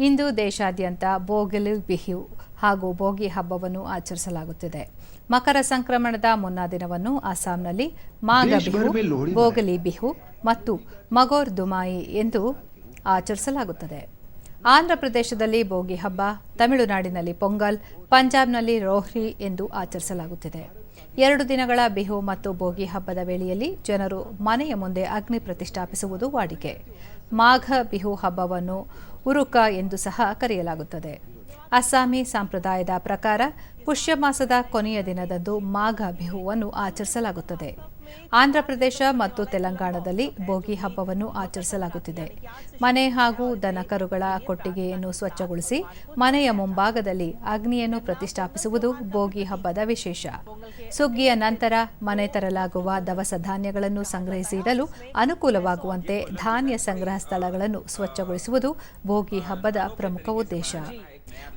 ಇಂದು ದೇಶಾದ್ಯಂತ ಬೋಗಲಿ ಬಿಹು ಹಾಗೂ ಭೋಗಿ ಹಬ್ಬವನ್ನು ಆಚರಿಸಲಾಗುತ್ತಿದೆ. ಮಕರ ಸಂಕ್ರಮಣದ ಮುನ್ನಾ ದಿನವನ್ನು ಅಸ್ಸಾಂನಲ್ಲಿ ಮಾಘ ಬಿಹು ಬೋಗಲಿ ಬಿಹು ಮತ್ತು ಮಗೋರ್ ದುಮಾಯಿ ಎಂದು ಆಚರಿಸಲಾಗುತ್ತದೆ. ಆಂಧ್ರಪ್ರದೇಶದಲ್ಲಿ ಬೋಗಿ ಹಬ್ಬ, ತಮಿಳುನಾಡಿನಲ್ಲಿ ಪೊಂಗಲ್, ಪಂಜಾಬ್ನಲ್ಲಿ ರೋಹ್ರಿ ಎಂದು ಆಚರಿಸಲಾಗುತ್ತಿದೆ. ಎರಡು ದಿನಗಳ ಬಿಹು ಮತ್ತು ಬೋಗಿ ಹಬ್ಬದ ವೇಳೆಯಲ್ಲಿ ಜನರು ಮನೆಯ ಮುಂದೆ ಅಗ್ನಿ ಪ್ರತಿಷ್ಠಾಪಿಸುವುದು ವಾಡಿಕೆ. ಮಾಘ ಬಿಹು ಹಬ್ಬವನ್ನು ಉರುಕ ಎಂದು ಸಹ ಕರೆಯಲಾಗುತ್ತದೆ. ಅಸ್ಸಾಮಿ ಸಂಪ್ರದಾಯದ ಪ್ರಕಾರ ಪುಷ್ಯ ಮಾಸದ ಕೊನೆಯ ದಿನದಂದು ಮಾಘ ಬಿಹುವನ್ನು ಆಚರಿಸಲಾಗುತ್ತದೆ. ಆಂಧ್ರಪ್ರದೇಶ ಮತ್ತು ತೆಲಂಗಾಣದಲ್ಲಿ ಬೋಗಿ ಹಬ್ಬವನ್ನು ಆಚರಿಸಲಾಗುತ್ತಿದೆ. ಮನೆ ಹಾಗೂ ದನಕರುಗಳ ಕೊಟ್ಟಿಗೆಯನ್ನು ಸ್ವಚ್ಛಗೊಳಿಸಿ ಮನೆಯ ಮುಂಭಾಗದಲ್ಲಿ ಅಗ್ನಿಯನ್ನು ಪ್ರತಿಷ್ಠಾಪಿಸುವುದು ಬೋಗಿ ಹಬ್ಬದ ವಿಶೇಷ. ಸುಗ್ಗಿಯ ನಂತರ ಮನೆ ತರಲಾಗುವ ದವಸ ಧಾನ್ಯಗಳನ್ನು ಸಂಗ್ರಹಿಸಿ ಇಡಲು ಅನುಕೂಲವಾಗುವಂತೆ ಧಾನ್ಯ ಸಂಗ್ರಹ ಸ್ಥಳಗಳನ್ನು ಸ್ವಚ್ಛಗೊಳಿಸುವುದು ಭೋಗಿ ಹಬ್ಬದ ಪ್ರಮುಖ ಉದ್ದೇಶ.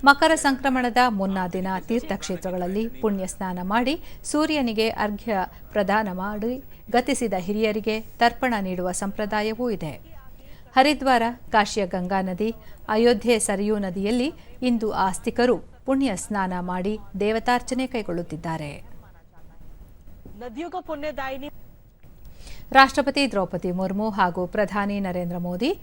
ಮಕರ ಸಂಕ್ರಮಣದ ಮುನ್ನಾ ದಿನ ತೀರ್ಥಕ್ಷೇತ್ರಗಳಲ್ಲಿ ಪುಣ್ಯ ಸ್ನಾನ ಮಾಡಿ ಸೂರ್ಯನಿಗೆ ಅರ್ಘ್ಯ ಪ್ರದಾನ ಮಾಡಿ ಗತಿಸಿದ ಹಿರಿಯರಿಗೆ ತರ್ಪಣ ನೀಡುವ ಸಂಪ್ರದಾಯವೂ ಇದೆ. ಹರಿದ್ವಾರ ಕಾಶಿಯ ಗಂಗಾ ನದಿ ಅಯೋಧ್ಯೆ ಸರಿಯೂ ನದಿಯಲ್ಲಿ ಇಂದು ಆಸ್ತಿಕರು ಪುಣ್ಯ ಸ್ನಾನ ಮಾಡಿ ದೇವತಾರ್ಚನೆ ಕೈಗೊಳ್ಳುತ್ತಿದ್ದಾರೆ. ರಾಷ್ಟ್ರಪತಿ ದ್ರೌಪದಿ ಮುರ್ಮು ಹಾಗೂ ಪ್ರಧಾನಿ ನರೇಂದ್ರ ಮೋದಿ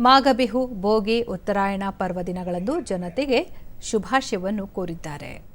ಮಾಘಬಿಹು ಭೋಗಿ ಉತ್ತರಾಯಣ ಪರ್ವ ದಿನಗಳಂದು ಜನತೆಗೆ ಶುಭಾಶಯವನ್ನು ಕೋರಿದ್ದಾರೆ.